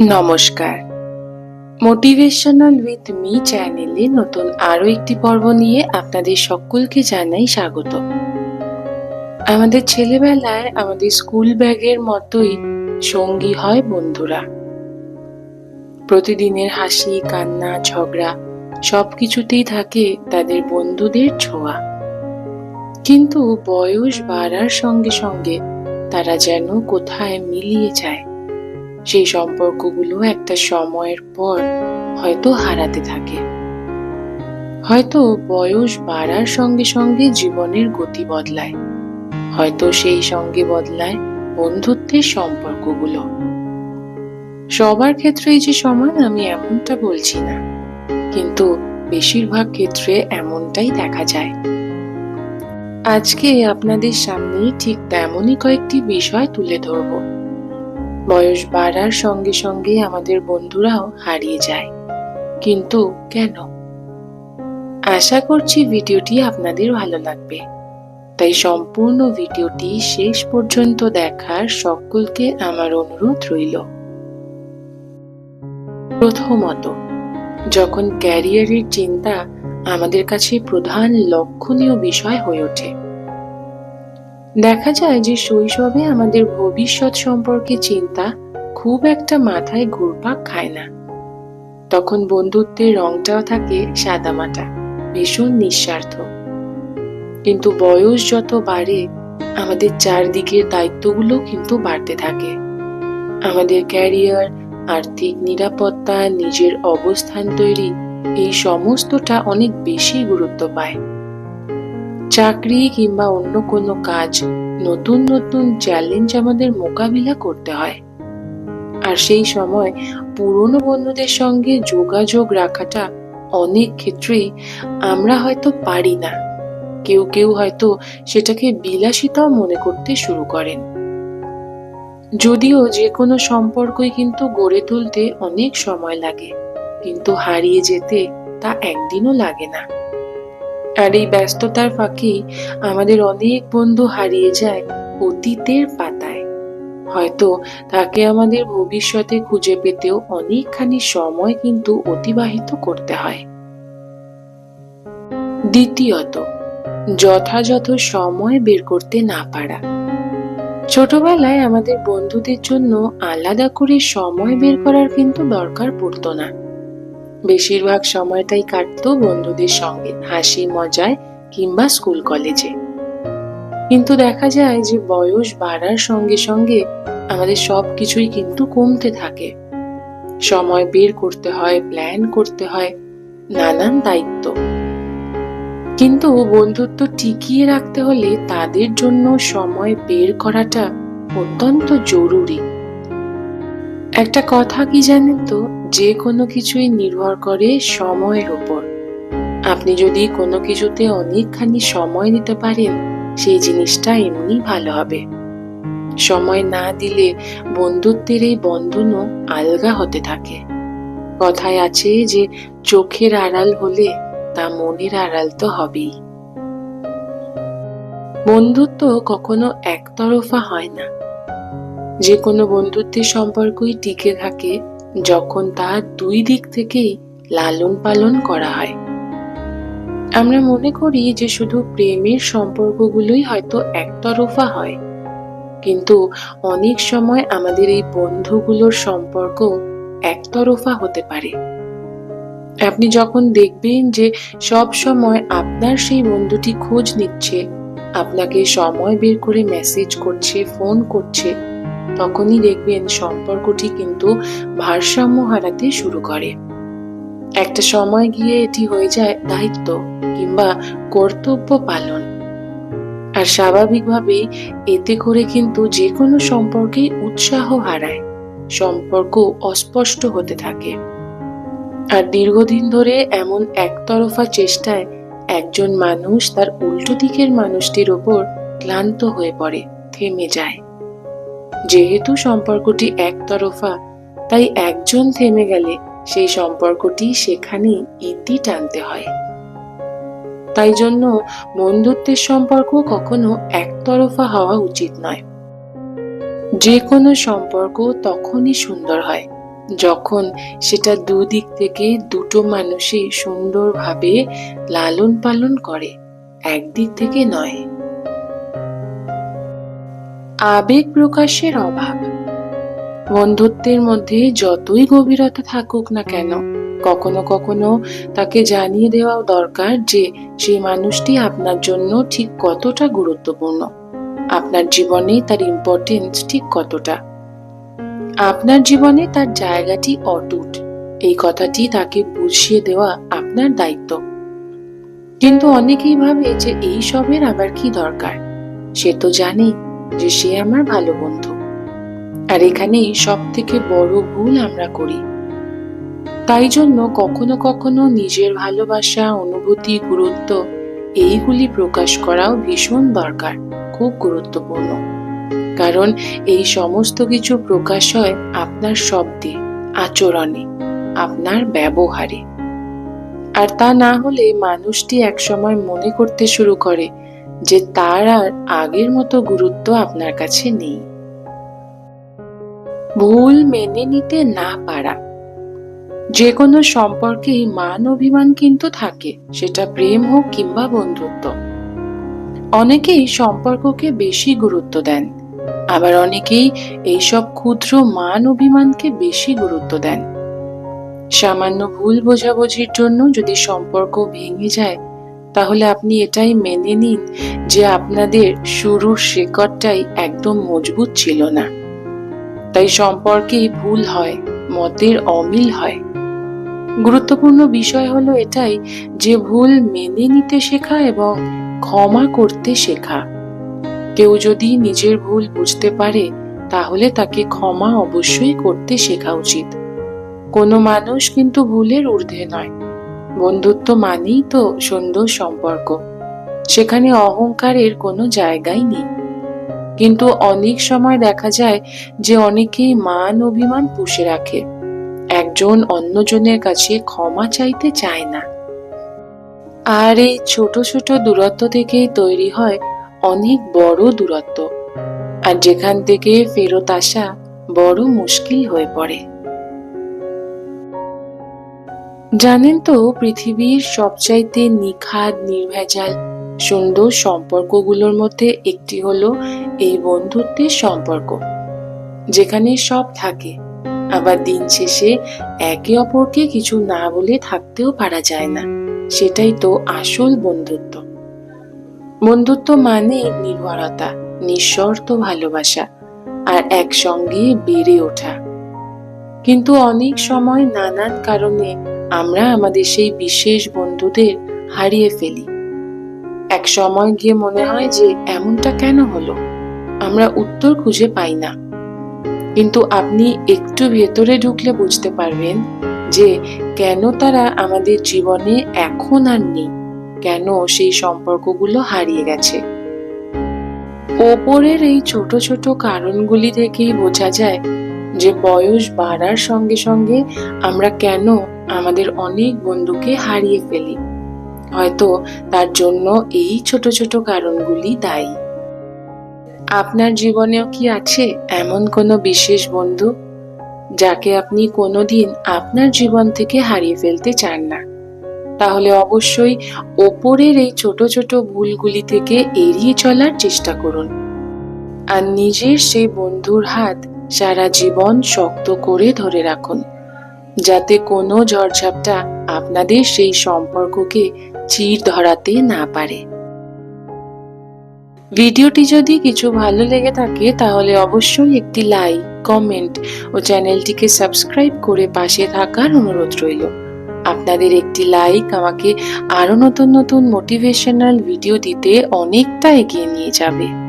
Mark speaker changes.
Speaker 1: নমস্কার। Motivational with me চ্যানেলে নতুন আরও একটি পর্ব নিয়ে আপনাদের সকলকে জানাই স্বাগত। আমাদের ছেলেবেলায় আমাদের স্কুল ব্যাগের মতোই সঙ্গী হয় বন্ধুরা। প্রতিদিনের হাসি, কান্না, ঝগড়া সবকিছুতেই থাকে তাদের বন্ধুদের ছোঁয়া। কিন্তু বয়স বাড়ার সঙ্গে সঙ্গে তারা যেন কোথায় মিলিয়ে যায় সেই সম্পর্কগুলো একটা সময়ের পর হয়তো হারাতে থাকে। হয়তো বয়স বাড়ার সঙ্গে সঙ্গে জীবনের গতি বদলায়। হয়তো সেই সঙ্গে বদলায় বন্ধুত্বের সম্পর্কগুলো। সবার ক্ষেত্রেই যে সমান আমি এমনটা বলছি না। কিন্তু বেশিরভাগ ক্ষেত্রে এমনটাই দেখা যায়। আজকে আপনাদের সামনে ঠিক তেমনই কয়েকটি বিষয় তুলে ধরবো। বয়স বাড়ার সঙ্গে সঙ্গে আমাদের বন্ধুরাও হারিয়ে যায়। কিন্তু কেন? আশা করছি ভিডিওটি আপনাদের ভালো লাগবে। তাই সম্পূর্ণ ভিডিওটি শেষ পর্যন্ত দেখার সকলকে আমার অনুরোধ রইল। প্রথমত, যখন ক্যারিয়ারের চিন্তা আমাদের কাছে প্রধান লক্ষণীয় বিষয় হয়ে ওঠে দেখা যায় যে শৈশবে আমাদের ভবিষ্যৎ সম্পর্কে চিন্তা খুব একটা মাথায় ঘুরপাক খায় না। তখন বন্ধুত্বের রংটাও থাকে সাদামাটা, ভীষণ নিঃস্বার্থ। কিন্তু বয়স যত বাড়ে, আমাদের চারদিকের দায়িত্বগুলো কিন্তু বাড়তে থাকে। আমাদের ক্যারিয়ার, আর্থিক নিরাপত্তা, নিজের অবস্থান তৈরি, এই সমস্তটা অনেক বেশি গুরুত্ব পায়। চাকরি কিংবা অন্য কোনো কাজ, নতুন নতুন চ্যালেঞ্জ আমাদের মোকাবিলা করতে হয়। আর সেই সময় পুরনো বন্ধুদের সঙ্গে যোগাযোগ রাখাটা অনেক ক্ষেত্রেই আমরা হয়তো পারি না। কেউ কেউ হয়তো সেটাকে বিলাসিতাও মনে করতে শুরু করেন। যদিও যে কোনো সম্পর্কই কিন্তু গড়ে তুলতে অনেক সময় লাগে, কিন্তু হারিয়ে যেতে তা একদিনও লাগে না। আর এই ব্যস্ততার ফাঁকে আমাদের অনেক বন্ধু হারিয়ে যায় অতীতের পাতায়। হয়তো তাকে আমাদের ভবিষ্যতে খুঁজে পেতেও অনেকখানি সময় কিন্তু অতিবাহিত করতে হয়। দ্বিতীয়ত, যথাযথ সময় বের করতে না পারা। ছোটবেলায় আমাদের বন্ধুদের জন্য আলাদা করে সময় বের করার কিন্তু দরকার পড়তো না। বেশিরভাগ সময়টাই কাটতো বন্ধুদের সঙ্গে, হাসি, মজায় কিংবা স্কুল কলেজে। কিন্তু দেখা যায় যে বয়স বাড়ার সঙ্গে সঙ্গে আমাদের সব কিছুই কিন্তু কমতে থাকে। সময় বের করতে হয় প্ল্যান করতে হয়, নানান দায়িত্ব। কিন্তু বন্ধুত্ব টিকিয়ে রাখতে হলে তাদের জন্য সময় বের করাটা অত্যন্ত জরুরি। একটা কথা কি জানেন তো? যে কোনো কিছুই নির্ভর করে সময়ের উপর। আপনি যদি কোনো কিছুতে অনেকখানি সময় দিতে পারেন, সেই জিনিসটা এমনি ভালো হবে। সময় না দিলে বন্ধুত্বের এই বন্ধনও আলগা হতে থাকে। কথায় আছে যে, চোখের আড়াল হলে তা মনের আড়াল তো হবেই। বন্ধুত্ব কখনো একতরফা হয় না। যে কোনো বন্ধুত্বের সম্পর্কই টিকে থাকে যখন তা দুই দিক থেকেই লালন পালন করা হয়। আমরা মনে করি যে শুধু প্রেমের সম্পর্কগুলোই হয়তো একতরফা হয়, কিন্তু অনেক সময় আমাদের এই বন্ধুগুলোর সম্পর্ক একতরফা হতে পারে। আপনি যখন দেখবেন যে সব সময় আপনার সেই বন্ধুটি খোঁজ নিচ্ছে, আপনাকে সময় বের করে মেসেজ করছে ফোন করছে তখনই দেখবেন সম্পর্কটি কিন্তু ভারসাম্য হারাতে শুরু করে। একটা সময় গিয়ে এটি হয়ে যায় দায়িত্ব কিংবা কর্তব্য পালন। আর স্বাভাবিকভাবেই এতে করে কিন্তু যে কোনো সম্পর্কেই উৎসাহ হারায়, সম্পর্ক অস্পষ্ট হতে থাকে। আর দীর্ঘদিন ধরে এমন একতরফা চেষ্টায় একজন মানুষ তার উল্টো দিকের মানুষটির ওপর ক্লান্ত হয়ে পড়ে, থেমে যায়। যেহেতু সম্পর্কটি একতরফা, তাই একজন থেমে গেলে সেই সম্পর্কটি সেখানে ইতি টানতে হয়। তাই জন্য বন্ধুত্বের সম্পর্ক কখনো একতরফা হওয়া উচিত নয়। যে কোনো সম্পর্ক তখনই সুন্দর হয়, যখন সেটা দুদিক থেকে দুটো মানুষই সুন্দরভাবে লালন পালন করে, একদিক থেকে নয়। আবেগ প্রকাশের অভাব। বন্ধুত্বের মধ্যে যতই গভীরতা থাকুক না কেন, কখনো কখনো তাকে জানিয়ে দেওয়াও দরকার যে সেই মানুষটি আপনার জন্য ঠিক কতটা গুরুত্বপূর্ণ। আপনার জীবনে তার ইম্পর্টেন্স ঠিক কতটা। আপনার জীবনে তার জায়গাটি অটুট। এই কথাটি তাকে বুঝিয়ে দেওয়া আপনার দায়িত্ব। কিন্তু অনেকেই ভাবে যে এই সবের আবার কি দরকার? সে তো জানে যে সে আমার ভালো বন্ধু। আর এখানেই সব থেকে বড় ভুল আমরা করি। তাই জন্য কখনো কখনো নিজের ভালোবাসা, অনুভূতি, গুরুত্ব এইগুলি প্রকাশ করাও ভীষণ দরকার, খুব গুরুত্বপূর্ণ। কারণ এই সমস্ত কিছু প্রকাশ হয় আপনার শব্দে, আচরণে, আপনার ব্যবহারে। আর তা না হলে মানুষটি একসময় মনে করতে শুরু করে যে তার আর আগের মতো গুরুত্ব আপনার কাছে নেই। ভুল মেনে নিতে না পারা। যে কোনো সম্পর্কেই মান অভিমান কিন্তু থাকে, সেটা প্রেম হোক কিংবা বন্ধুত্ব। অনেকেই সম্পর্ককে বেশি গুরুত্ব দেন, আবার অনেকেই এইসব ক্ষুদ্র মান অভিমানকে বেশি গুরুত্ব দেন। সামান্য ভুল বোঝাবুঝির জন্য যদি সম্পর্ক ভেঙে যায় তাহলে আপনি এটাই মেনে নিন যে আপনাদের শুরুর শেকড়টাই একদম মজবুত ছিল না। তাই সম্পর্কেই ভুল হয়, মতের অমিল হয়। গুরুত্বপূর্ণ বিষয় হলো এটাই যে ভুল মেনে নিতে শেখা এবং ক্ষমা করতে শেখা। কেউ যদি নিজের ভুল বুঝতে পারে, তাহলে তাকে ক্ষমা অবশ্যই করতে শেখা উচিত। কোনো মানুষ কিন্তু ভুলের ঊর্ধ্বে নয়। বন্ধুত্ব মানেই তো সুন্দর সম্পর্ক। সেখানে অহংকারের কোনো জায়গাই নেই। কিন্তু অনেক সময় দেখা যায় যে অনেকেই মান অভিমান পুষে রাখে। একজন অন্যজনের কাছে ক্ষমা চাইতে চায় না। আর এই ছোট ছোট দূরত্ব থেকেই তৈরি হয় অনেক বড় দূরত্ব। আর যেখান থেকে ফেরত আসা বড় মুশকিল হয়ে পড়ে। জানেন তো, পৃথিবীর সবচাইতে নিখাদ, নির্ভেজাল, সুন্দর সম্পর্কগুলোর মধ্যে একটি হলো এই বন্ধুত্বের সম্পর্ক, যেখানে সব থাকে। আবার দিন শেষে একে অপরকে কিছু না বলে থাকতেও পারা যায় না। সেটাই তো আসল বন্ধুত্ব। বন্ধুত্ব মানে নির্ভরতা, নিঃশর্ত ভালোবাসা, আর একসঙ্গে বেড়ে ওঠা। কিন্তু অনেক সময় নানান কারণে আমরা আমাদের সেই বিশেষ বন্ধুদের হারিয়ে ফেলি। এক সময় গিয়ে মনে হয় যে এমনটা কেন হলো? আমরা উত্তর খুঁজে পাই না। কিন্তু আপনি একটু ভেতরে ঢুকলে বুঝতে পারবেন যে কেন তারা আমাদের জীবনে এখন আর নেই? কেন সেই সম্পর্কগুলো হারিয়ে গেছে? ওপরের এই ছোট ছোট কারণগুলি থেকেই বোঝা যায় যে বয়স বাড়ার সঙ্গে সঙ্গে আমরা কেন আমাদের অনেক বন্ধুকে হারিয়ে ফেলি। হয়তো তার জন্য এই ছোট ছোট কারণগুলি দায়ী। আপনার জীবনেও কি আছে এমন কোনো বিশেষ বন্ধু, যাকে আপনি কোনোদিন আপনার জীবন থেকে হারিয়ে ফেলতে চান না? তাহলে অবশ্যই ওপরের এই ছোট ছোট ভুলগুলি থেকে এড়িয়ে চলার চেষ্টা করুন। আর নিজের সেই বন্ধুর হাত সারা জীবন শক্ত করে ধরে রাখুন। যাতে কোনো ঝড়ঝাপটা আপনাদের সেই সম্পর্ককে চির ধরাতে না পারে। ভিডিওটি যদি কিছু ভালো লেগে থাকে, তাহলে অবশ্যই একটি লাইক, কমেন্ট ও চ্যানেলটিকে সাবস্ক্রাইব করে পাশে থাকার অনুরোধ রইল। আপনাদের একটি লাইক আমাকে আরও নতুন নতুন মোটিভেশনাল ভিডিও দিতে অনেকটা এগিয়ে নিয়ে যাবে।